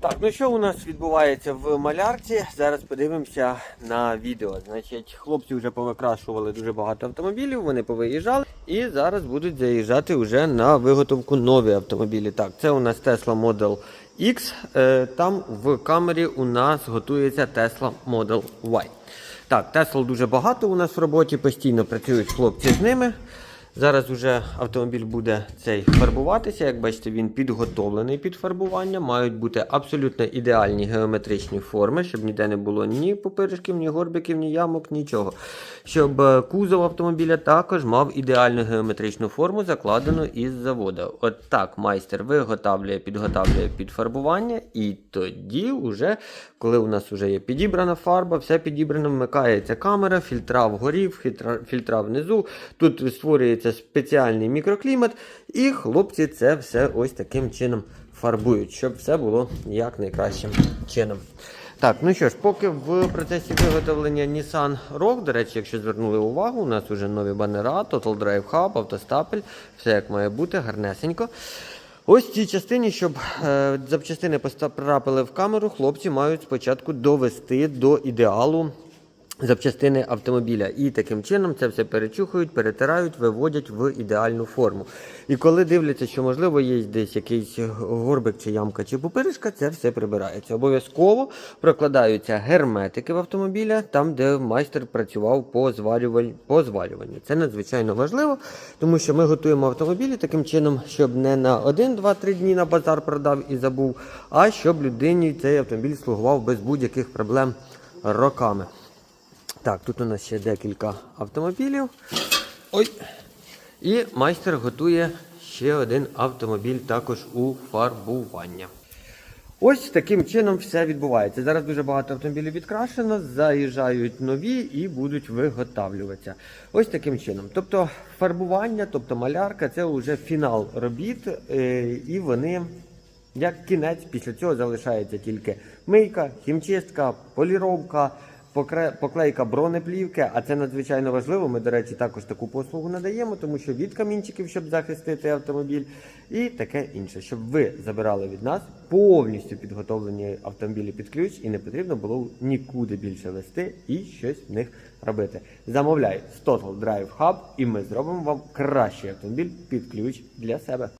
Так, ну що у нас відбувається в малярці? Зараз подивимося на відео. Значить, хлопці вже повикрашували дуже багато автомобілів, вони повиїжджали і зараз будуть заїжджати вже на виготовку нові автомобілі. Так, це у нас Tesla Model X. Е, Там в камері у нас готується Tesla Model Y. Так, Tesla дуже багато у нас в роботі, постійно працюють хлопці з ними. Зараз вже автомобіль буде цей фарбуватися. Як бачите, він підготовлений під фарбування. Мають бути абсолютно ідеальні геометричні форми, щоб ніде не було ні пупиришків, ні горбиків, ні ямок, нічого. Щоб е, кузов автомобіля також мав ідеальну геометричну форму, закладену із заводу. От так майстер виготовлює, підготовлює під фарбування, і тоді, вже, коли у нас вже є підібрана фарба, все підібрано, вмикається камера, фільтра вгорі, фільтра внизу. Тут створюється спеціальний мікроклімат, і хлопці це все ось таким чином фарбують, щоб все було як найкращим чином. Так, ну що ж, поки в процесі виготовлення Nissan Rogue, до речі, якщо звернули увагу, у нас вже нові банера, Total Drive Hub, автостапель, все як має бути, гарнесенько. Ось в цій частині, щоб е, запчастини потрапили в камеру, хлопці мають спочатку довести до ідеалу запчастини автомобіля. І таким чином це все перечухують, перетирають, виводять в ідеальну форму. І коли дивляться, що можливо є десь якийсь горбик чи ямка чи пупиришка, це все прибирається. Обов'язково прокладаються герметики в автомобіля, там, де майстер працював по зварюванню. По зварюванню. Це надзвичайно важливо, тому що ми готуємо автомобілі таким чином, щоб не на 1, 2, 3 дні на базар продав і забув, а щоб людині цей автомобіль слугував без будь-яких проблем роками. Так, тут у нас ще декілька автомобілів. Ой. І майстер готує ще один автомобіль також у фарбування. Ось таким чином все відбувається. Зараз дуже багато автомобілів відкрашено, заїжджають нові і будуть виготовлюватися. Ось таким чином. Тобто фарбування, тобто малярка це вже фінал робіт, е, і вони як кінець, після цього залишається тільки мийка, хімчистка, поліровка, поклейка бронеплівки, а це надзвичайно важливо. Ми, до речі, також таку послугу надаємо, тому що від камінчиків, щоб захистити автомобіль, і таке інше, щоб ви забирали від нас повністю підготовлені автомобілі під ключ, і не потрібно було нікуди більше вести і щось в них робити. Замовляй з Total Drive Hub, і ми зробимо вам кращий автомобіль під ключ для себе.